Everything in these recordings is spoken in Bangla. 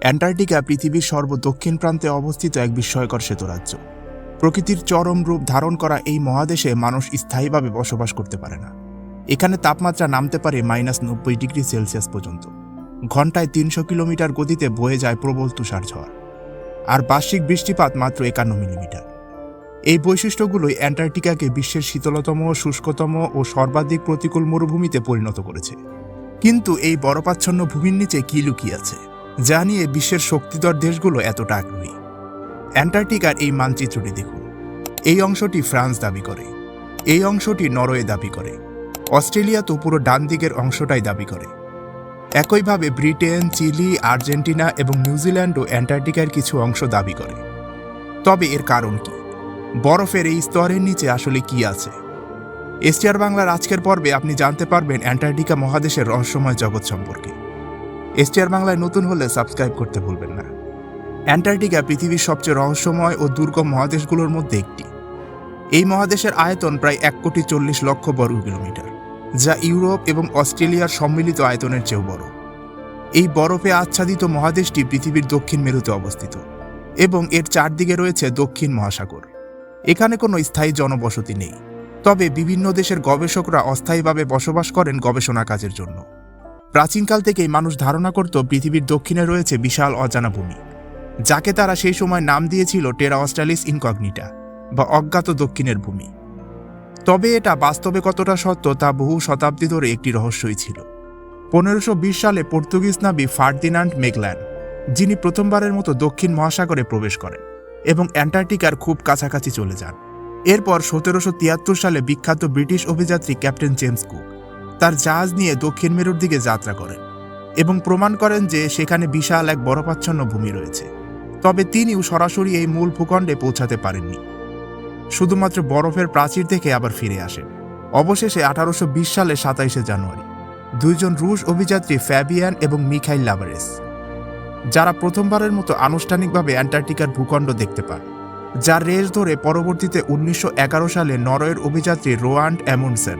অ্যান্টার্কটিকা পৃথিবীর সর্বদক্ষিণ প্রান্তে অবস্থিত এক বিস্ময়কর শ্বেতরাজ্য প্রকৃতির চরম রূপ ধারণ করা এই মহাদেশে মানুষ স্থায়ীভাবে বসবাস করতে পারে না। এখানে তাপমাত্রা নামতে পারে মাইনাস নব্বই ডিগ্রি সেলসিয়াস পর্যন্ত। ঘন্টায় তিনশো কিলোমিটার গতিতে বয়ে যায় প্রবল তুষার ঝড়। আর বার্ষিক বৃষ্টিপাত মাত্র একান্ন মিলিমিটার। এই বৈশিষ্ট্যগুলোই অ্যান্টার্কটিকাকে বিশ্বের শীতলতম, শুষ্কতম ও সর্বাধিক প্রতিকূল মরুভূমিতে পরিণত করেছে। কিন্তু এই বরফাচ্ছন্ন ভূমির নিচে কি লুকিয়ে আছে? যা নিয়ে বিশ্বের শক্তিধর দেশগুলো এতটা আগ্রহী। অ্যান্টার্কটিকার এই মানচিত্রটি দেখুন। এই অংশটি ফ্রান্স দাবি করে। এই অংশটি নরওয়ে দাবি করে। অস্ট্রেলিয়া তো পুরো ডান দিকের অংশটাই দাবি করে। একইভাবে ব্রিটেন, চিলি, আর্জেন্টিনা এবং নিউজিল্যান্ডও অ্যান্টার্কটিকার কিছু অংশ দাবি করে। তবে এর কারণ কি? বরফের এই স্তরের নিচে আসলে কি আছে? এসটিআর বাংলার আজকের পর্বে আপনি জানতে পারবেন অ্যান্টার্কটিকা মহাদেশের রহস্যময় জগৎ সম্পর্কে। এসটিআর বাংলায় নতুন হলে সাবস্ক্রাইব করতে ভুলবেন না। অ্যান্টার্কটিকা পৃথিবীর সবচেয়ে রহস্যময় ও দুর্গম মহাদেশগুলোর মধ্যে একটি। এই মহাদেশের আয়তন প্রায় এক কোটি চল্লিশ লক্ষ বর্গ কিলোমিটার, যা ইউরোপ এবং অস্ট্রেলিয়ার সম্মিলিত আয়তনের চেয়েও বড়। এই বরফে আচ্ছাদিত মহাদেশটি পৃথিবীর দক্ষিণ মেরুতে অবস্থিত এবং এর চারদিকে রয়েছে দক্ষিণ মহাসাগর। এখানে কোনো স্থায়ী জনবসতি নেই, তবে বিভিন্ন দেশের গবেষকরা অস্থায়ীভাবে বসবাস করেন গবেষণা কাজের জন্য। প্রাচীনকাল থেকেই মানুষ ধারণা করত পৃথিবীর দক্ষিণে রয়েছে বিশাল অজানা ভূমি, যাকে তারা সেই সময় নাম দিয়েছিল টেরা অস্ট্রালিস ইনকগনিটা বা অজ্ঞাত দক্ষিণের ভূমি। তবে এটা বাস্তবে কতটা সত্য তা বহু শতাব্দী ধরে একটি রহস্যই ছিল। পনেরোশো সালে পর্তুগিজ নাবি ফার্দিনান্ড মেগল্যান্ড যিনি প্রথমবারের মতো দক্ষিণ মহাসাগরে প্রবেশ করেন এবং অ্যান্টার্কটিকার খুব কাছাকাছি চলে যান। এরপর সতেরোশো তিয়াত্তর সালে বিখ্যাত ব্রিটিশ অভিযাত্রী ক্যাপ্টেন জেমস কুক তার জাহাজ নিয়ে দক্ষিণ মেরুর দিকে যাত্রা করেন এবং প্রমাণ করেন যে সেখানে বিশাল এক বরফাচ্ছন্ন ভূমি রয়েছে। তবে তিনিও সরাসরি এই মূল ভূখণ্ডে পৌঁছাতে পারেননি। শুধুমাত্র বরফের প্রাচীর থেকে আবার ফিরে আসেন। অবশেষে আঠারোশো বিশ সালে সাতাইশে জানুয়ারি, দুইজন রুশ অভিযাত্রী ফ্যাবিয়ান এবং মিখাইল লাভারেস, যারা প্রথমবারের মতো আনুষ্ঠানিকভাবে অ্যান্টার্কটিকার ভূখণ্ড দেখতে পান, যার রেস ধরে পরবর্তীতে উনিশশো এগারো সালে নরওয়ের অভিযাত্রী রোয়ান্ড অ্যামুনসেন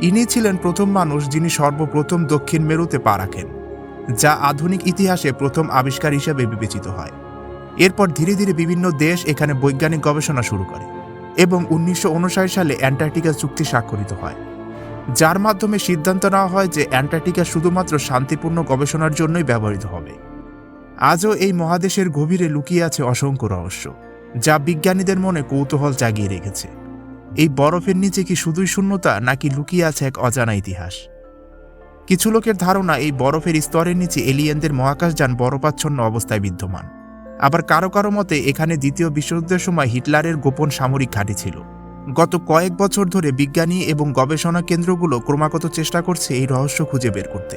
ইনি ছিলেন প্রথম মানুষ যিনি সর্বপ্রথম দক্ষিণ মেরুতে পা রাখেন, যা আধুনিক ইতিহাসে প্রথম আবিষ্কার হিসেবে বিবেচিত হয়। এরপর ধীরে ধীরে বিভিন্ন দেশ এখানে বৈজ্ঞানিক গবেষণা শুরু করে এবং উনিশশো উনষাট সালে অ্যান্টার্কটিকা চুক্তি স্বাক্ষরিত হয়, যার মাধ্যমে সিদ্ধান্ত নেওয়া হয় যে অ্যান্টার্কটিকা শুধুমাত্র শান্তিপূর্ণ গবেষণার জন্যই ব্যবহৃত হবে। আজও এই মহাদেশের গভীরে লুকিয়ে আছে অসংখ্য রহস্য, যা বিজ্ঞানীদের মনে কৌতূহল জাগিয়ে রেখেছে। এই বরফের নিচে কি শুধুই শূন্যতা, নাকি লুকিয়ে আছে এক অজানা ইতিহাস? কিছু লোকের ধারণা এই বরফের স্তরের নিচে এলিয়েনদের মহাকাশযান বরফাচ্ছন্ন অবস্থায় বিদ্যমান। আবার কারও কারও মতে, এখানে দ্বিতীয় বিশ্বযুদ্ধের সময় হিটলারের গোপন সামরিক ঘাঁটি ছিল। গত কয়েক বছর ধরে বিজ্ঞানী এবং গবেষণা কেন্দ্রগুলো ক্রমাগত চেষ্টা করছে এই রহস্য খুঁজে বের করতে।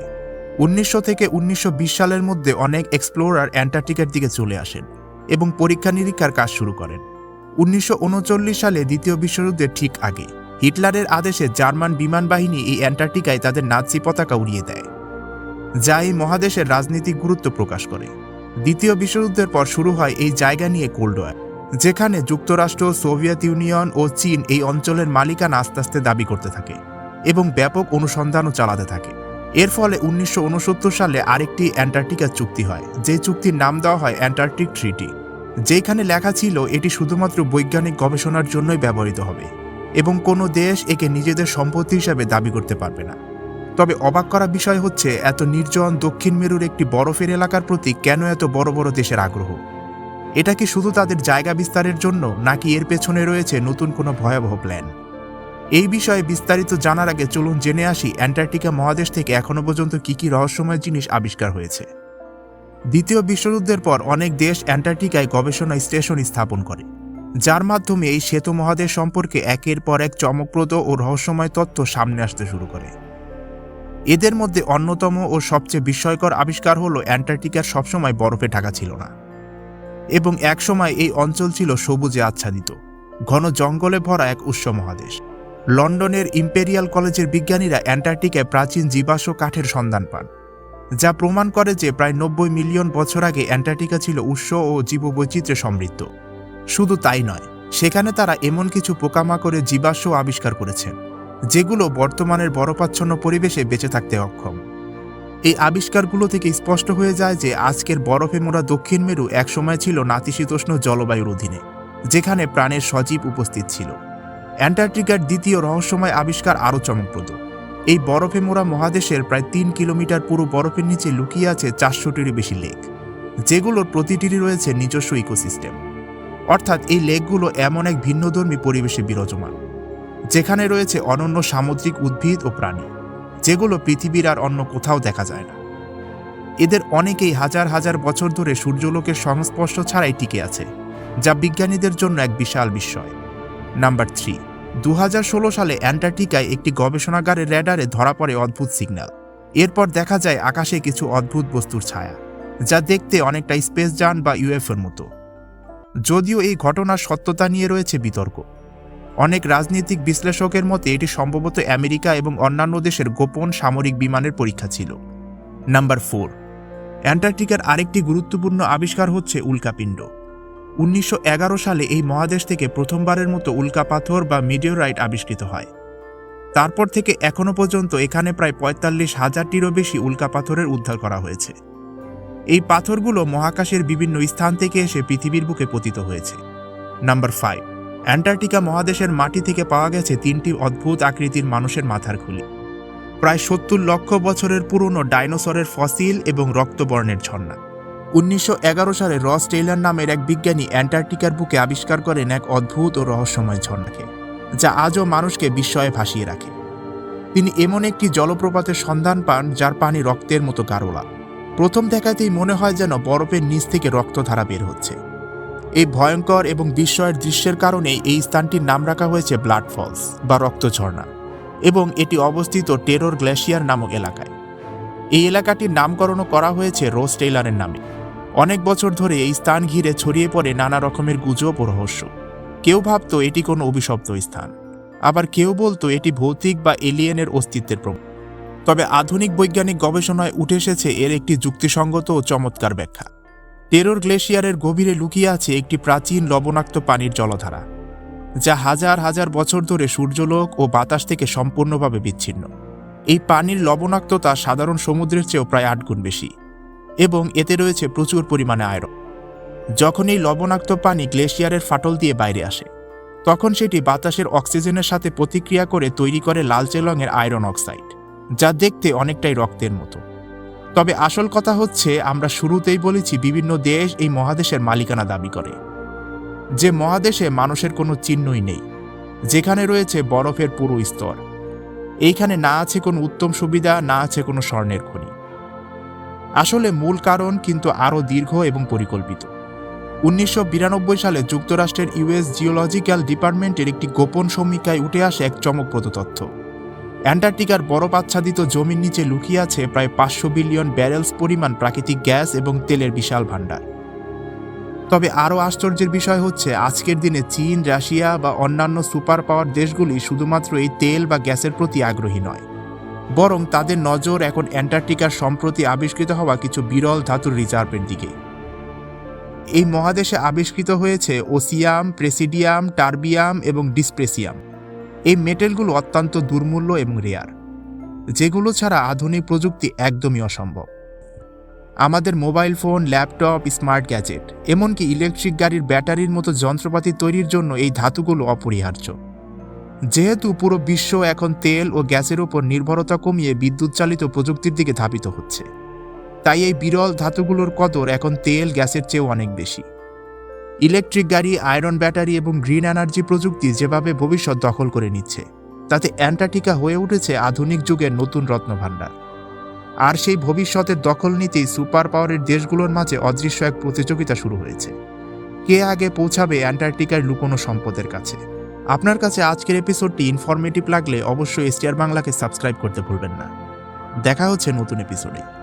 উনিশশো থেকে উনিশশো বিশ সালের মধ্যে অনেক এক্সপ্লোরার অ্যান্টার্কটিকার দিকে চলে আসেন এবং পরীক্ষা নিরীক্ষার কাজ শুরু করেন। উনিশশো উনচল্লিশ সালে দ্বিতীয় বিশ্বযুদ্ধের ঠিক আগে, হিটলারের আদেশে জার্মান বিমান বাহিনী এই অ্যান্টার্কটিকায় তাদের নাৎসি পতাকা উড়িয়ে দেয়, যা এই মহাদেশের রাজনৈতিক গুরুত্ব প্রকাশ করে। দ্বিতীয় বিশ্বযুদ্ধের পর শুরু হয় এই জায়গা নিয়ে কোল্ড ওয়ার, যেখানে যুক্তরাষ্ট্র, সোভিয়েত ইউনিয়ন ও চীন এই অঞ্চলের মালিকানা আস্তে আস্তে দাবি করতে থাকে এবং ব্যাপক অনুসন্ধানও চালাতে থাকে। এর ফলে উনিশশো উনসত্তর সালে আরেকটি অ্যান্টার্কটিকা চুক্তি হয়, যে চুক্তির নাম দেওয়া হয় অ্যান্টার্কটিক ট্রিটি। যেখানে লেখা ছিল এটি শুধুমাত্র বৈজ্ঞানিক গবেষণার জন্যই ব্যবহৃত হবে এবং কোনো দেশ একে নিজেদের সম্পত্তি হিসাবে দাবি করতে পারবে না। তবে অবাক করা বিষয় হচ্ছে, এত নির্জন দক্ষিণ মেরুর একটি বরফের এলাকার প্রতি কেন এত বড় বড় দেশের আগ্রহ? এটা কি শুধু তাদের জায়গা বিস্তারের জন্য, নাকি এর পেছনে রয়েছে নতুন কোনো ভয়াবহ প্ল্যান এই বিষয়ে বিস্তারিত জানার আগে চলুন জেনে আসি অ্যান্টার্কটিকা মহাদেশ থেকে এখনও পর্যন্ত কী কী রহস্যময় জিনিস আবিষ্কার হয়েছে। দ্বিতীয় বিশ্বযুদ্ধের পর অনেক দেশ অ্যান্টার্কটিকায় গবেষণা স্টেশন স্থাপন করে, যার মাধ্যমে এই শ্বেত মহাদেশ সম্পর্কে একের পর এক চমকপ্রদ ও রহস্যময় তথ্য সামনে আসতে শুরু করে। এদের মধ্যে অন্যতম ও সবচেয়ে বিস্ময়কর আবিষ্কার হলো অ্যান্টার্কটিকার সবসময় বরফে ঢাকা ছিল না এবং একসময় এই অঞ্চল ছিল সবুজে আচ্ছাদিত, ঘন জঙ্গলে ভরা এক উৎস মহাদেশ। লন্ডনের ইম্পেরিয়াল কলেজের বিজ্ঞানীরা অ্যান্টার্কটিকায় প্রাচীন জীবাশ্ম কাঠের সন্ধান পান। যা প্রমাণ করে যে প্রায় নব্বই মিলিয়ন বছর আগে অ্যান্টার্কটিকা ছিল উৎস ও জীববৈচিত্র্যে সমৃদ্ধ। শুধু তাই নয়, সেখানে তারা এমন কিছু পোকামাকড়ের জীবাশ্ম আবিষ্কার করেছেন যেগুলো বর্তমানের বরফাচ্ছন্ন পরিবেশে বেঁচে থাকতে অক্ষম। এই আবিষ্কারগুলো থেকে স্পষ্ট হয়ে যায় যে আজকের বরফে মোড়া দক্ষিণ মেরু একসময় ছিল নাতিশীতোষ্ণ জলবায়ুর অধীনে, যেখানে প্রাণের সজীব উপস্থিত ছিল। অ্যান্টার্কটিকার দ্বিতীয় রহস্যময় আবিষ্কার আরও চমকপ্রদ। এই বরফে মোড়া মহাদেশের প্রায় তিন কিলোমিটার পুরো বরফের নিচে লুকিয়ে আছে চারশোটিরও বেশি লেক, যেগুলোর প্রতিটিরই রয়েছে নিজস্ব ইকোসিস্টেম। অর্থাৎ এই লেকগুলো এমন এক ভিন্নধর্মী পরিবেশে বিরাজমান, যেখানে রয়েছে অনন্য সামুদ্রিক উদ্ভিদ ও প্রাণী, যেগুলো পৃথিবীর আর অন্য কোথাও দেখা যায় না। এদের অনেকেই হাজার হাজার বছর ধরে সূর্যলোকের সংস্পর্শ ছাড়াই টিকে আছে, যা বিজ্ঞানীদের জন্য এক বিশাল বিস্ময়। নাম্বার থ্রি দু হাজার ষোলো সালে অ্যান্টার্কটিকায় একটি গবেষণাগারের র্যাডারে ধরা পড়ে অদ্ভুত সিগন্যাল। এরপর দেখা যায় আকাশে কিছু অদ্ভুত বস্তুর ছায়া, যা দেখতে অনেকটা স্পেস যান বা ইউএফএর মতো। যদিও এই ঘটনার সত্যতা নিয়ে রয়েছে বিতর্ক। অনেক রাজনৈতিক বিশ্লেষকের মতে এটি সম্ভবত আমেরিকা এবং অন্যান্য দেশের গোপন সামরিক বিমানের পরীক্ষা ছিল। নাম্বার ফোর, অ্যান্টার্কটিকার আরেকটি গুরুত্বপূর্ণ আবিষ্কার হচ্ছে উল্কাপিণ্ড। উনিশশো এগারো সালে এই মহাদেশ থেকে প্রথমবারের মতো উল্কাপাথর বা মিডিওরাইট আবিষ্কৃত হয়। তারপর থেকে এখনও পর্যন্ত এখানে প্রায় পঁয়তাল্লিশ হাজারটিরও বেশি উল্কাপাথরের উদ্ধার করা হয়েছে। এই পাথরগুলো মহাকাশের বিভিন্ন স্থান থেকে এসে পৃথিবীর বুকে পতিত হয়েছে। নাম্বার ফাইভ, অ্যান্টার্কটিকা মহাদেশের মাটি থেকে পাওয়া গেছে তিনটি অদ্ভুত আকৃতির মানুষের মাথার খুলি। প্রায় সত্তর লক্ষ বছরের পুরনো ডাইনোসরের ফসিল এবং রক্তবর্ণের ঝর্ণা। উনিশশো এগারো সালে রস টেইলার নামের এক বিজ্ঞানী অ্যান্টার্কটিকার বুকে আবিষ্কার করেন এক অদ্ভুত ও রহস্যময় ঝর্ণাকে, যা আজও মানুষকে বিস্ময়ে ভাসিয়ে রাখে। তিনি এমন একটি জলপ্রপাতের সন্ধান পান, যার পানি রক্তের মতো গাঢ়লা। প্রথম দেখাতেই মনে হয় যেন বরফের নিচ থেকে রক্তধারা বের হচ্ছে। এই ভয়ঙ্কর এবং বিস্ময়ের দৃশ্যের কারণে এই স্থানটির নাম রাখা হয়েছে ব্লাড ফলস বা রক্ত ঝর্ণা, এবং এটি অবস্থিত টেরর গ্লেশিয়ার নামক এলাকায়। এই এলাকাটির নামকরণও করা হয়েছে রোজ টেইলারের নামে। অনেক বছর ধরে এই স্থান ঘিরে ছড়িয়ে পড়ে নানা রকমের গুজব ও রহস্য। কেউ ভাবত এটি কোনো অভিশপ্ত স্থান। আবার কেউ বলতো এটি ভৌতিক বা এলিয়েনের অস্তিত্বের প্রমাণ। তবে আধুনিক বৈজ্ঞানিক গবেষণায় উঠে এসেছে এর একটি যুক্তিসঙ্গত ও চমৎকার ব্যাখ্যা। টেরর গ্লেশিয়ারের গভীরে লুকিয়ে আছে একটি প্রাচীন লবণাক্ত পানির জলধারা, যা হাজার হাজার বছর ধরে সূর্যলোক ও বাতাস থেকে সম্পূর্ণভাবে বিচ্ছিন্ন। এই পানির লবণাক্ততা সাধারণ সমুদ্রের চেয়েও প্রায় আট গুণ বেশি। এবং এতে রয়েছে প্রচুর পরিমাণে আয়রন। যখন এই লবণাক্ত পানি গ্লেশিয়ারের ফাটল দিয়ে বাইরে আসে, তখন সেটি বাতাসের অক্সিজেনের সাথে প্রতিক্রিয়া করে তৈরি করে লালচে রঙের আয়রন অক্সাইড, যা দেখতে অনেকটাই রক্তের মতো। তবে আসল কথা হচ্ছে, আমরা শুরুতেই বলেছি বিভিন্ন দেশ এই মহাদেশের মালিকানা দাবি করে। যে মহাদেশে মানুষের কোনো চিহ্নই নেই, যেখানে রয়েছে বরফের পুরো স্তর। এইখানে না আছে কোনো উত্তম সুবিধা, না আছে কোনো স্বর্ণের খনি। আসলে মূল কারণ কিন্তু আরও দীর্ঘ এবং পরিকল্পিত। উনিশশো বিরানব্বই সালে যুক্তরাষ্ট্রের ইউএস জিওলজিক্যাল ডিপার্টমেন্টের একটি গোপন সমীক্ষায় উঠে আসে এক চমকপ্রদ তথ্য। অ্যান্টার্কটিকার বরফ আচ্ছাদিত জমির নিচে লুকিয়ে আছে প্রায় পাঁচশো বিলিয়ন ব্যারেলস পরিমাণ প্রাকৃতিক গ্যাস এবং তেলের বিশাল ভাণ্ডার। তবে আরও আশ্চর্যের বিষয় হচ্ছে, আজকের দিনে চীন, রাশিয়া বা অন্যান্য সুপার পাওয়ার দেশগুলি শুধুমাত্র এই তেল বা গ্যাসের প্রতি আগ্রহী নয়। বরং তাদের নজর এখন অ্যান্টার্কটিকার সম্প্রতি আবিষ্কৃত হওয়া কিছু বিরল ধাতুর রিজার্ভের দিকে। এই মহাদেশে আবিষ্কৃত হয়েছে ওসিয়াম, প্রেসিডিয়াম, টার্বিয়াম এবং ডিসপ্রেসিয়াম। এই মেটেলগুলো অত্যন্ত দুর্মূল্য এবং রেয়ার, যেগুলো ছাড়া আধুনিক প্রযুক্তি একদমই অসম্ভব। আমাদের mobile phone, laptop, smart gadget, এমনকি ইলেকট্রিক গাড়ির ব্যাটারির মতো যন্ত্রপাতি তৈরির জন্য এই ধাতুগুলো অপরিহার্য। যেহেতু পুরো বিশ্ব এখন তেল ও গ্যাসের উপর নির্ভরতা কমিয়ে বিদ্যুৎ চালিত প্রযুক্তির দিকে ধাবিত হচ্ছে। তাই এই বিরল ধাতুগুলোর কদর এখন তেল, গ্যাসের চেয়েও অনেক বেশি। ইলেকট্রিক গাড়ি, আয়রন ব্যাটারি এবং গ্রিন এনার্জি প্রযুক্তি যেভাবে ভবিষ্যৎ দখল করে নিচ্ছে, তাতে অ্যান্টার্কটিকা হয়ে উঠেছে আধুনিক যুগের নতুন রত্নভাণ্ডার। আর সেই ভবিষ্যতের দখল নিতেই সুপার পাওয়ারের দেশগুলোর মাঝে অদৃশ্য এক প্রতিযোগিতা শুরু হয়েছে। কে আগে পৌঁছাবে অ্যান্টার্কটিকার লুকোনো সম্পদের কাছে? আপনার কাছে আজকের এপিসোডটি ইনফরমেটিভ লাগলে অবশ্যই এসটিআর বাংলাকে সাবস্ক্রাইব করতে ভুলবেন না। দেখা হচ্ছে নতুন এপিসোডে